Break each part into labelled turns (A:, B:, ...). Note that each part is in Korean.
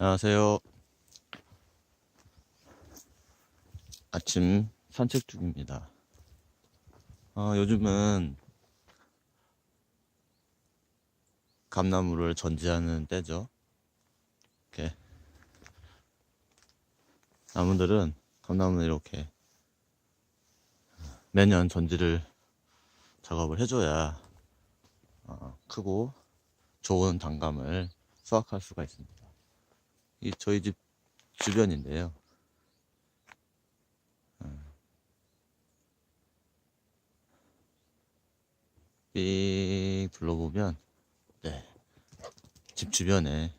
A: 안녕하세요. 아침 산책 중입니다. 어, 요즘은 감나무를 전지하는 때죠. 이렇게 나무들은 감나무는 이렇게 매년 전지를 작업을 해줘야 어, 크고 좋은 단감을 수확할 수가 있습니다. 이 저희 집 주변인데요. 어. 삥 둘러보면 네. 집 주변에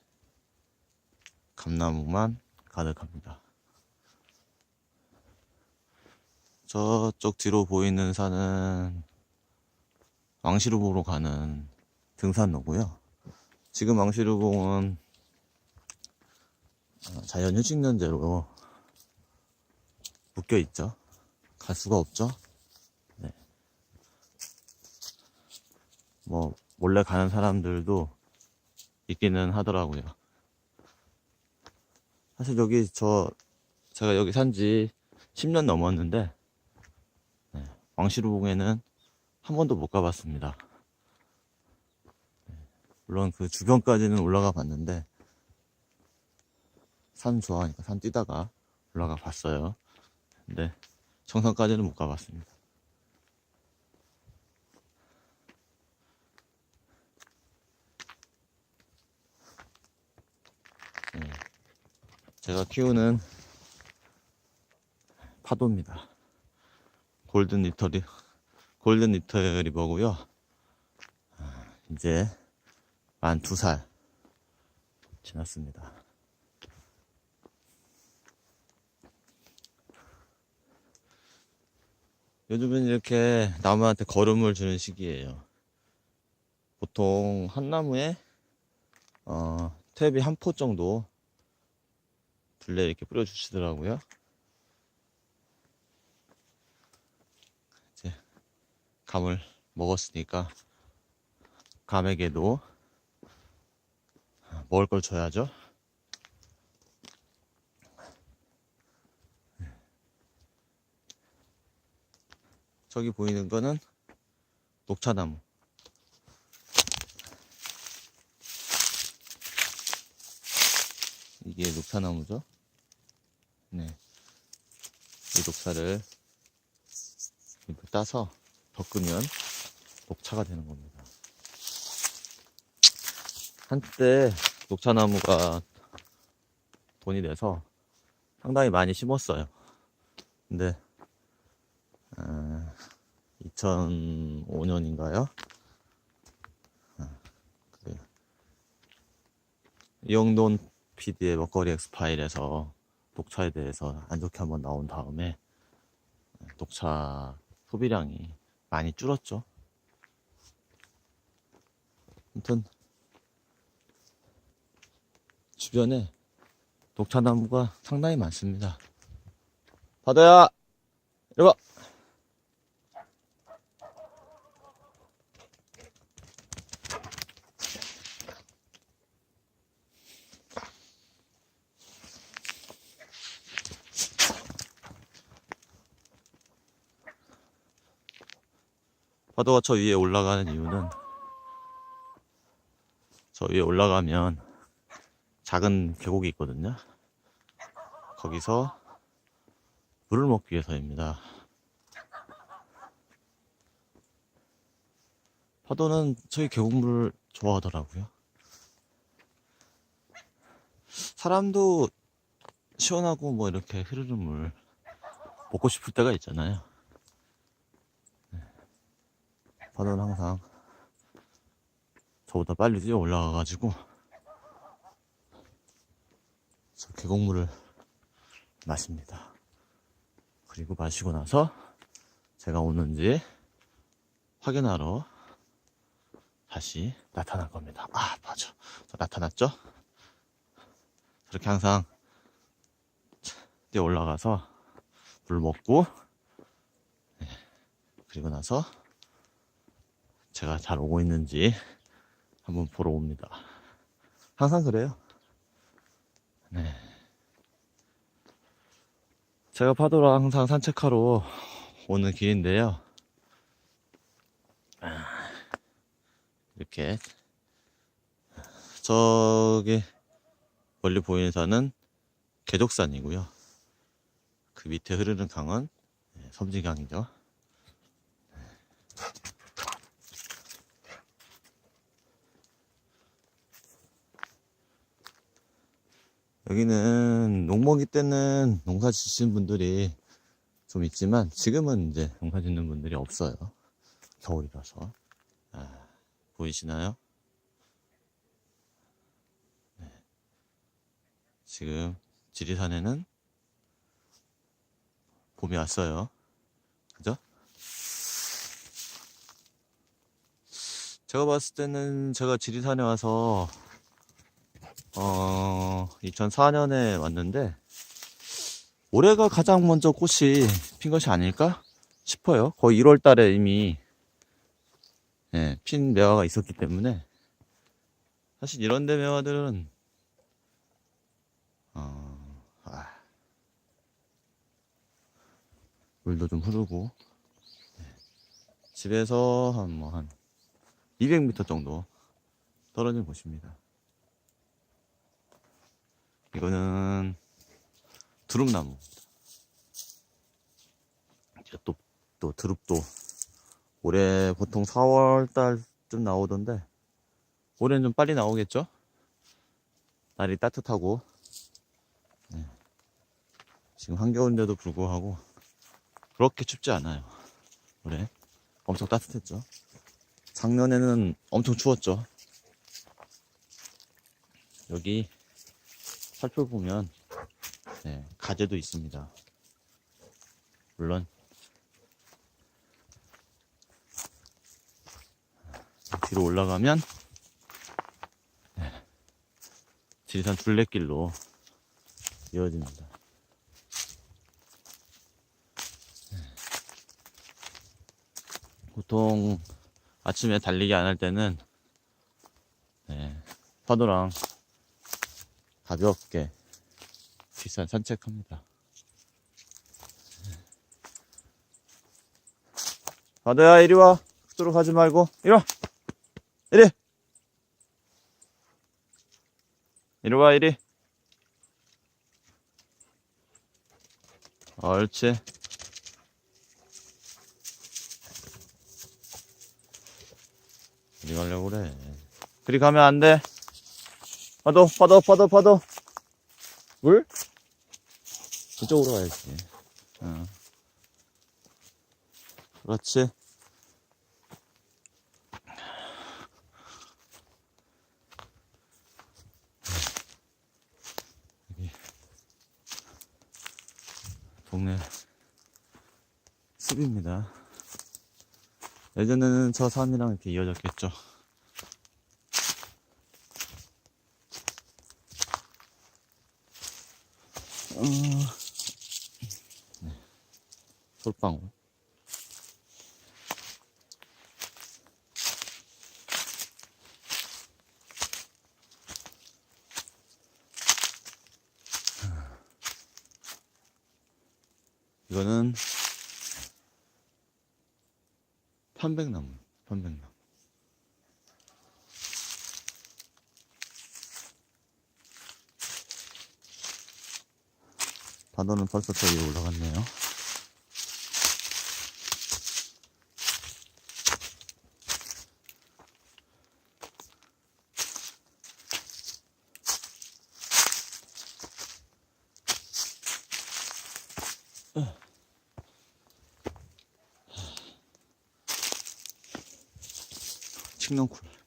A: 감나무만 가득합니다. 저쪽 뒤로 보이는 산은 왕시루보로 가는 등산로고요. 지금 왕시루봉은 어, 자연 휴식연대로 묶여 있죠. 갈 수가 없죠. 네. 뭐 몰래 가는 사람들도 있기는 하더라고요. 사실 여기 저 제가 여기 산 지 10년 넘었는데 네, 왕시루봉에는 한 번도 못 가봤습니다. 네, 물론 그 주변까지는 올라가 봤는데 산 좋아하니까 산 뛰다가 올라가 봤어요. 근데 정상까지는 못 가봤습니다. 네, 제가 키우는 파도입니다. 골든 리터리, 골든 리터리버고요. 아, 이제 만 두 살 지났습니다. 요즘은 이렇게 나무한테 거름을 주는 시기예요. 보통 한 나무에 어, 탭이 한 포 정도 둘레 이렇게 뿌려주시더라고요. 이제 감을 먹었으니까 감에게도 먹을 걸 줘야죠. 저기 보이는 거는 녹차나무. 이게 녹차나무죠. 네. 이 녹차를 따서 덮으면 녹차가 되는 겁니다. 한때 녹차나무가 돈이 돼서 상당히 많이 심었어요. 근데 2005년인가요? 그 이영돈 PD의 먹거리 엑스파일에서 녹차에 대해서 안 좋게 한번 나온 다음에 녹차 소비량이 많이 줄었죠. 아무튼 주변에 녹차나무가 상당히 많습니다. 바다야! 이리 와! 파도가 저 위에 올라가는 이유는 저 위에 올라가면 작은 계곡이 있거든요. 거기서 물을 먹기 위해서입니다. 파도는 저희 계곡물을 좋아하더라고요. 사람도 시원하고 뭐 이렇게 흐르는 물 먹고 싶을 때가 있잖아요. 파도는 항상 저보다 빨리 뛰어 올라가가지고 저 계곡물을 마십니다. 그리고 마시고 나서 제가 오는지 확인하러 다시 나타날 겁니다. 아, 맞아. 저 나타났죠? 저렇게 항상 뛰어 올라가서 물 먹고 네, 그리고 나서 제가 잘 오고 있는지 한번 보러 옵니다. 항상 그래요. 네. 제가 파도를 항상 산책하러 오는 길인데요. 아, 이렇게 저기 멀리 보이는 산은 개독산이고요. 그 밑에 흐르는 강은 네, 섬진강이죠. 여기는 농번기 때는 농사 지시는 분들이 좀 있지만 지금은 이제 농사 짓는 분들이 없어요. 겨울이라서. 아, 보이시나요? 네. 지금 지리산에는 봄이 왔어요. 그죠? 제가 봤을 때는 제가 지리산에 와서 어, 2004년에 왔는데, 올해가 가장 먼저 꽃이 핀 것이 아닐까 싶어요. 거의 1월 달에 이미, 예, 핀 매화가 있었기 때문에, 사실 이런 데 매화들은, 어, 아, 물도 좀 흐르고, 예, 집에서 한 뭐, 한 200m 정도 떨어진 곳입니다. 이거는 두릅나무. 또, 또 두릅도 올해 보통 4월 달쯤 나오던데 올해는 좀 빨리 나오겠죠? 날이 따뜻하고 네. 지금 한겨울인데도 불구하고 그렇게 춥지 않아요. 올해 엄청 따뜻했죠. 작년에는 엄청 추웠죠. 여기 살펴보면 네, 가재도 있습니다. 물론 뒤로 올라가면 네, 지리산 둘레길로 이어집니다. 네. 보통 아침에 달리기 안 할 때는 네, 파도랑 가볍게 뒷산 산책합니다. 바다야 이리 와. 그쪽으로 가지 말고 이리 와. 이리. 이리 와 이리. 옳지. 어디 가려고 그래. 그리 가면 안 돼. 파도, 파도, 파도, 파도. 물? 그쪽으로 가야지. 어. 그렇지. 여기 동네 숲입니다. 예전에는 저 산이랑 이렇게 이어졌겠죠. 네. 솔방울. 이거는 편백나무, 편백나무. 단어는 벌써 저 위에 올라갔네요. 칡농쿨.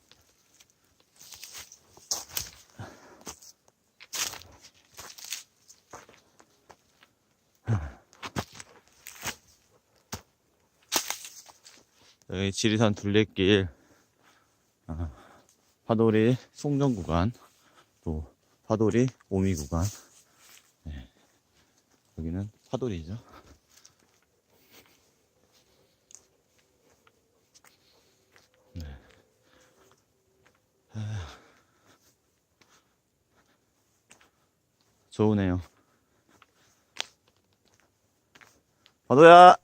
A: 여기 지리산 둘레길, 아, 파도리 송정 구간, 또 파도리 오미 구간. 네. 여기는 파도리죠. 좋으네요. 바도야, 일어!